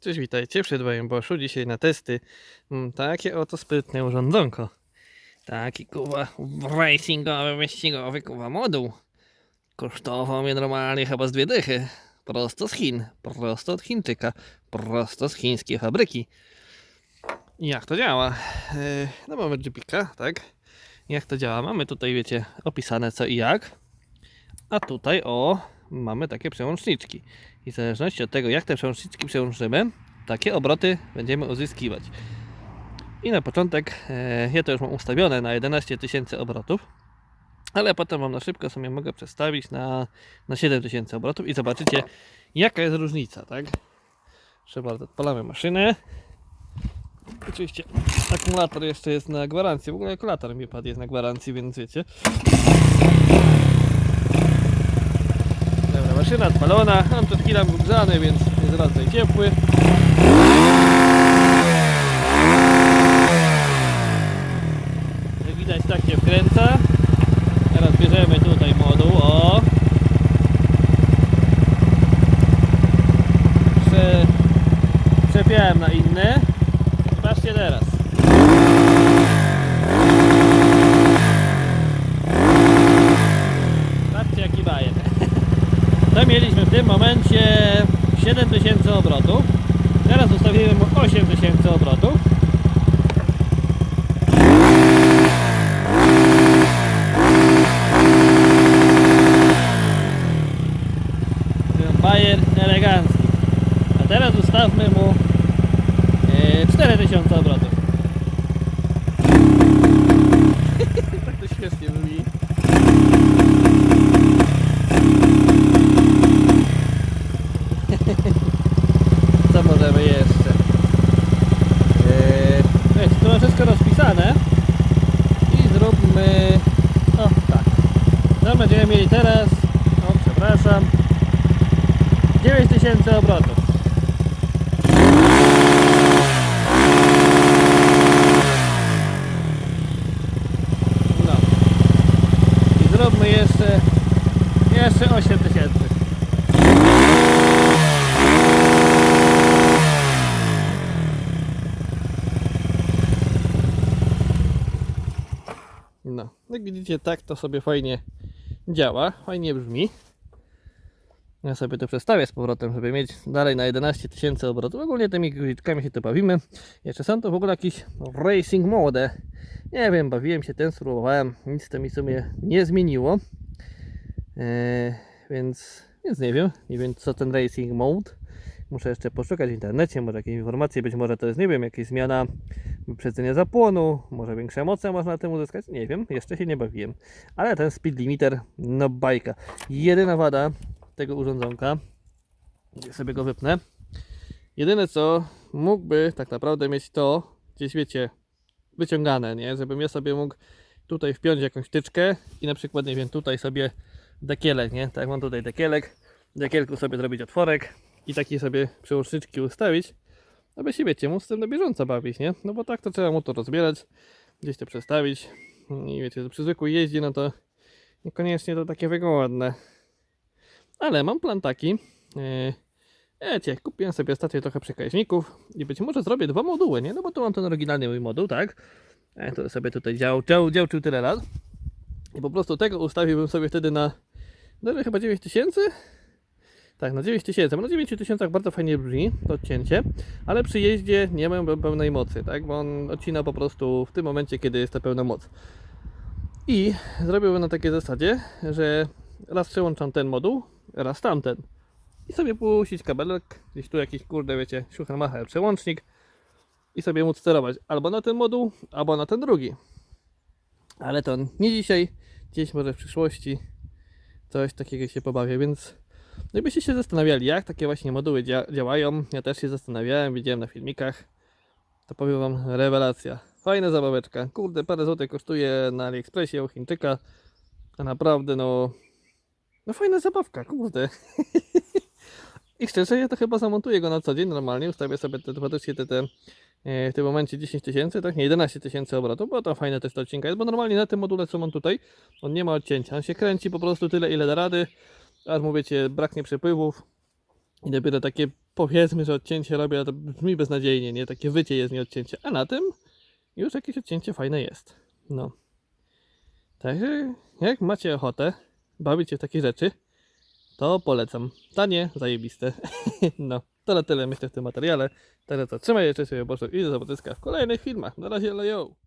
Cześć, witajcie przed moim Boszu. Dzisiaj na testy mm, takie oto sprytne urządzonko. Taki kuwa racingowy, wyścigowy kuwa moduł. Kosztował mnie normalnie chyba z dwie dychy. Prosto z Chin, prosto od Chińczyka, prosto z chińskiej fabryki. Jak to działa? Yy, no mamy GPK, tak? Jak to działa? Mamy tutaj, wiecie, opisane co i jak. A tutaj, o, mamy takie przełączniczki. I w zależności od tego, jak te przełączniczki przełączymy, takie obroty będziemy uzyskiwać. I na początek, e, ja to już mam ustawione na 11 tysięcy obrotów, ale potem wam na szybko sobie mogę przestawić na, na 7 tysięcy obrotów i zobaczycie, jaka jest różnica, tak? Proszę bardzo, odpalamy maszynę. Oczywiście akumulator jeszcze jest na gwarancji, w ogóle akumulator mi padł jest na gwarancji, więc wiecie. Maszyna odpalona, mam tu chwilę był więc jest tutaj ciepły. Jak widać tak się wkręca. Teraz bierzemy tutaj moduł, o. Prze... Przepiałem na inny. Patrzcie teraz. Patrzcie jaki bajer. To mieliśmy w tym momencie 7000 obrotów. Teraz ustawimy mu 8000 obrotów. Bajer elegancki. A teraz ustawmy mu e, 4000 obrotów. tak to śmiesznie brzmi. Co możemy jeszcze? Eee, jest to wszystko rozpisane. I zróbmy... O, tak. No będziemy mieli teraz... O, przepraszam. 9000 obrotów. No. I zróbmy jeszcze... Jeszcze 8000. No, jak widzicie, tak to sobie fajnie działa, fajnie brzmi. Ja sobie to przestawię z powrotem, żeby mieć dalej na 11 tysięcy obrotów. Ogólnie tymi guziczkami się to bawimy. Jeszcze są to w ogóle jakiś racing mode. Nie wiem, bawiłem się ten, spróbowałem. Nic to mi w sumie nie zmieniło. Eee, więc, więc nie wiem. Nie wiem co ten racing mode. Muszę jeszcze poszukać w internecie, może jakieś informacje, być może to jest, nie wiem, jakaś zmiana wyprzedzenia zapłonu, może większe moce można tym uzyskać, nie wiem, jeszcze się nie bawiłem. Ale ten speed limiter, no bajka. Jedyna wada tego urządzonka, sobie go wypnę, jedyne co mógłby tak naprawdę mieć to, gdzieś wiecie, wyciągane, nie, żebym ja sobie mógł tutaj wpiąć jakąś tyczkę i na przykład, nie wiem, tutaj sobie dekielek, nie, tak mam tutaj dekielek, w dekielku sobie zrobić otworek i takie sobie przełączniczki ustawić, aby się wiecie, móc z tym na bieżąco bawić, nie? No bo tak to trzeba mu to rozbierać, gdzieś to przestawić i wiecie, przy zwykłej jeździe, no to niekoniecznie to takie wygodne. Ale mam plan taki, yy, wiecie, kupiłem sobie ostatnio trochę przekaźników i być może zrobię dwa moduły, nie? No bo tu mam ten oryginalny mój moduł, tak? E, to sobie tutaj dział, dział, działczył tyle lat i po prostu tego ustawiłbym sobie wtedy na, no chyba 9000 tak, na 9000, bo na 9000 bardzo fajnie brzmi to odcięcie, ale przy jeździe nie mam pełnej mocy, tak, bo on odcina po prostu w tym momencie, kiedy jest ta pełna moc. I zrobiłbym na takiej zasadzie, że raz przełączam ten moduł, raz tamten. I sobie puścić kabelek, gdzieś tu jakiś, kurde, wiecie, Schuchermacher przełącznik i sobie móc sterować albo na ten moduł, albo na ten drugi. Ale to nie dzisiaj, gdzieś może w przyszłości coś takiego się pobawię, więc Gdybyście się zastanawiali, jak takie właśnie moduły dzia działają, ja też się zastanawiałem, widziałem na filmikach, to powiem wam rewelacja. Fajna zabaweczka. Kurde, parę złotych kosztuje na AliExpressie u Chińczyka. A naprawdę, no... No fajna zabawka, kurde. I szczerze, ja to chyba zamontuję go na co dzień normalnie. Ustawię sobie te, faktycznie te, te, e, w tym momencie 10 tysięcy, tak? Nie, 11 tysięcy obrotów, bo to fajne też to odcinka jest, bo normalnie na tym module, co mam tutaj, on nie ma odcięcia. On się kręci po prostu tyle, ile da rady aż mu wiecie, braknie przepływów i dopiero takie powiedzmy, że odcięcie robię, to brzmi beznadziejnie, nie? Takie wycie jest, nie odcięcie. A na tym już jakieś odcięcie fajne jest. No. Także jak macie ochotę bawić się w takie rzeczy, to polecam. Tanie, zajebiste. no, to na tyle myślę w tym materiale. Teraz to trzymaj jeszcze sobie, Boże, i do zobaczenia w kolejnych filmach. Na razie, lejo!